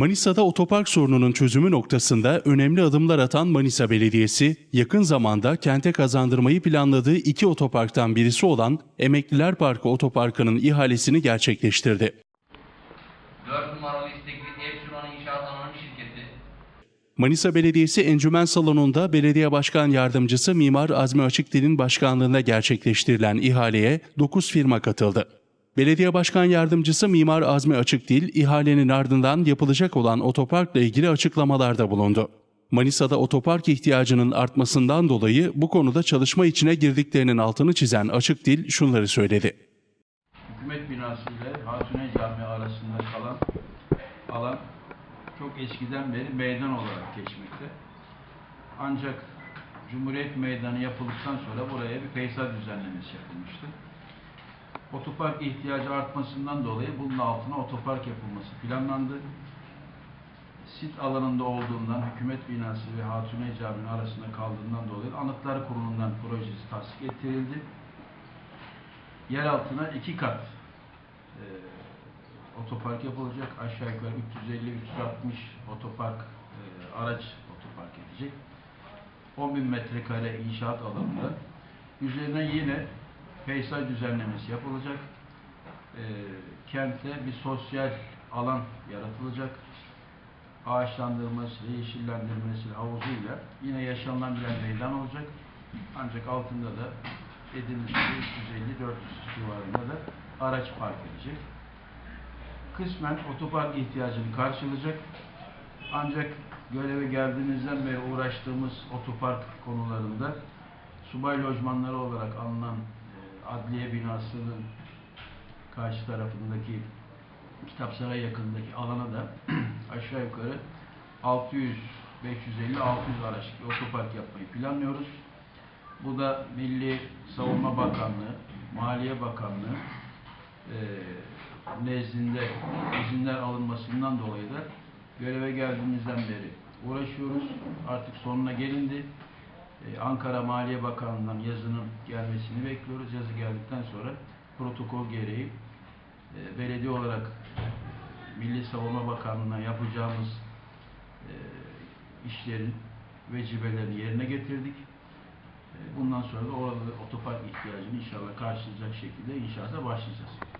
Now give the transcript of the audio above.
Manisa'da otopark sorununun çözümü noktasında önemli adımlar atan Manisa Belediyesi, yakın zamanda kente kazandırmayı planladığı iki otoparktan birisi olan Emekliler Parkı Otoparkı'nın ihalesini gerçekleştirdi. 4 numaralı istekli Epsilon İnşaat Anonim Şirketi Manisa Belediyesi Encümen Salonu'nda Belediye Başkan Yardımcısı Mimar Azmi Açıkdil'in başkanlığında gerçekleştirilen ihaleye 9 firma katıldı. Belediye Başkan Yardımcısı Mimar Azmi Açıkdil, ihalenin ardından yapılacak olan otoparkla ilgili açıklamalarda bulundu. Manisa'da otopark ihtiyacının artmasından dolayı bu konuda çalışma içine girdiklerinin altını çizen Açıkdil şunları söyledi. Hükümet binası ile Hatune Camii arasında kalan alan çok eskiden beri meydan olarak geçmekte. Ancak Cumhuriyet Meydanı yapıldıktan sonra buraya bir peyzaj düzenlemesi yapılmıştı. Otopark ihtiyacı artmasından dolayı bunun altına otopark yapılması planlandı. Sit alanında olduğundan hükümet binası ve Hatune Camii arasında kaldığından dolayı Anıtlar Kurulu'ndan projesi tasdik ettirildi yer altına iki kat e, otopark yapılacak. Aşağı yukarı 350-360 otopark e, araç otopark edecek. 10 bin metrekare inşaat alanında. Üzerine yine peyzaj düzenlemesi yapılacak. E, kentte bir sosyal alan yaratılacak. Ağaçlandırması, yeşillendirmesi, havuzuyla yine yaşanılan bir meydan olacak. Ancak altında da dediğimiz gibi 350-400 civarında da araç park edecek. Kısmen otopark ihtiyacını karşılayacak. Ancak göreve geldiğimizden beri uğraştığımız otopark konularında subay lojmanları olarak alınan adliye binasının karşı tarafındaki Kitapsaray yakınındaki alana da aşağı yukarı 600 550 600 araç otopark yapmayı planlıyoruz. Bu da Milli Savunma Bakanlığı, Maliye Bakanlığı e, nezdinde izinler alınmasından dolayı da göreve geldiğimizden beri uğraşıyoruz. Artık sonuna gelindi. E, Ankara Maliye Bakanlığı'ndan yazının gelmesini bekliyoruz. Yazı geldikten sonra protokol gereği e, belediye olarak Milli Savunma Bakanlığı'na yapacağımız e, işlerin vecibelerini yerine getirdik. Bundan sonra da orada otopark ihtiyacını inşallah karşılayacak şekilde inşaata başlayacağız.